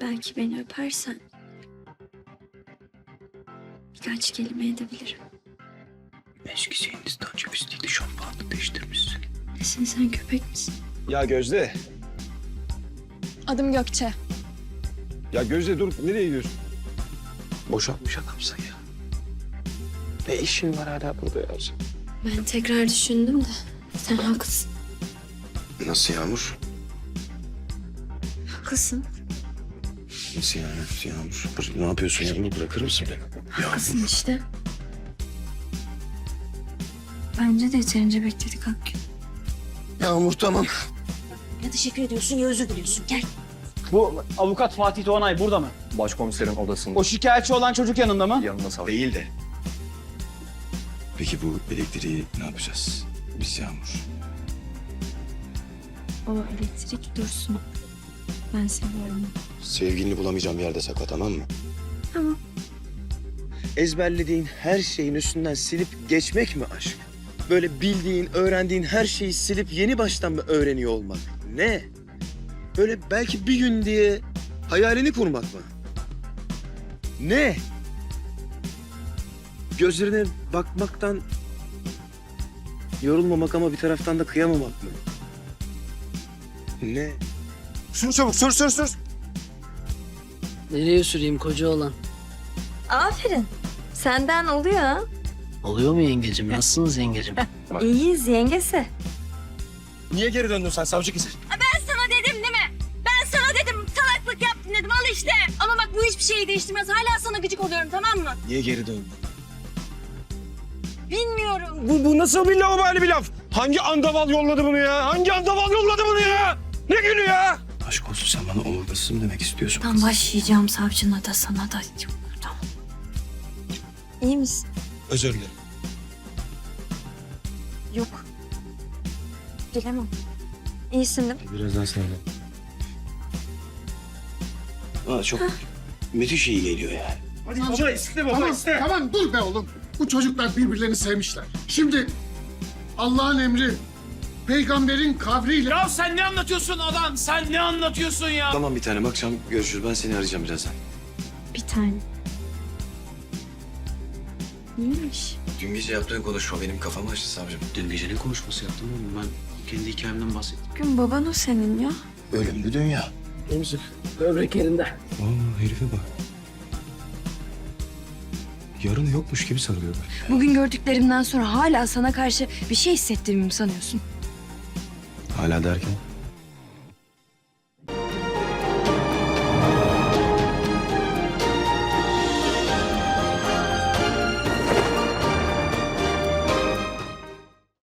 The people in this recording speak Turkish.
Belki beni öpersen birkaç kelime edebilirim. Eskisi Hindistan cevizliydi şampuanı değiştirmişsin. Nesin sen köpek misin? Ya Gözde. Adım Gökçe. Ya Gözde dur nereye gidiyorsun? Boşanmış adamsın ya. Ne işin var hala burada ya? Ben tekrar düşündüm de sen haklısın. Nasıl Yağmur? Haklısın. Nasıl yani Yağmur? Bır- Ne yapıyorsun Yağmur? Bırakır mısın beni? Haklısın işte. Bence de yeterince bekledik Akgün. Yağmur tamam. Ya teşekkür ediyorsun ya özür diliyorsun. Gel. Bu avukat Fatih Doğanay burada mı? Başkomiserin odasında. O şikayetçi olan çocuk yanında mı? yanında savcı. Değil de. Peki bu elektriği ne yapacağız? Biz Yağmur. O elektrik dursun. Ben seviyorum. Sevgilini bulamayacağım yerde sakla tamam mı? Tamam. Ezberlediğin her şeyin üstünden silip geçmek mi aşk? Böyle bildiğin, öğrendiğin her şeyi silip yeni baştan mı öğreniyor olmak? Ne? Böyle belki bir gün diye hayalini kurmak mı? Ne? Gözlerine bakmaktan yorulmamak ama bir taraftan da kıyamamak mı? Ne? Sür çabuk sür sür sür. Nereye süreyim koca olan? Aferin. Senden oluyor ha. Oluyor mu yengecim? Nasılsınız yengecim? İyiyiz yengesi. Niye geri döndün sen savcı kızı? Ben sana dedim değil mi? Ben sana dedim salaklık yaptın dedim al işte. Ama bak bu hiçbir şeyi değiştirmez. Hala sana gıcık oluyorum tamam mı? Niye geri döndün? Bilmiyorum. Bu, bu nasıl bir lavabali bir laf? Hangi andaval yolladı bunu ya? Hangi andaval yolladı bunu ya? Ne günü ya? Aşk olsun sen bana omurgasız mı demek istiyorsun? Ben başlayacağım savcına da sana da. Tamam. İyi misin? Özür dilerim. Yok. Bilemem. İyisin değil mi? Birazdan söyle. Aa, çok müthiş iyi geliyor yani. Baba iste baba Tamam, iste. tamam dur be oğlum. Bu çocuklar birbirlerini sevmişler. Şimdi Allah'ın emri, peygamberin kavriyle... Ya sen ne anlatıyorsun adam? Sen ne anlatıyorsun ya? Tamam bir tane akşam görüşürüz. Ben seni arayacağım birazdan. Bir tane. İyiymiş. Dün gece yaptığın konuşma benim kafamı açtı savcım. Dün gece ne konuşması yaptım oğlum? Ben kendi hikayemden bahsettim. Gün baban o senin ya. Ölümlü dünya. Misin? Böbrek yerinde. Aa herife bak. Yarın yokmuş gibi sarılıyor. Bugün gördüklerimden sonra hala sana karşı bir şey hissettiğimi mi sanıyorsun? Hala derken?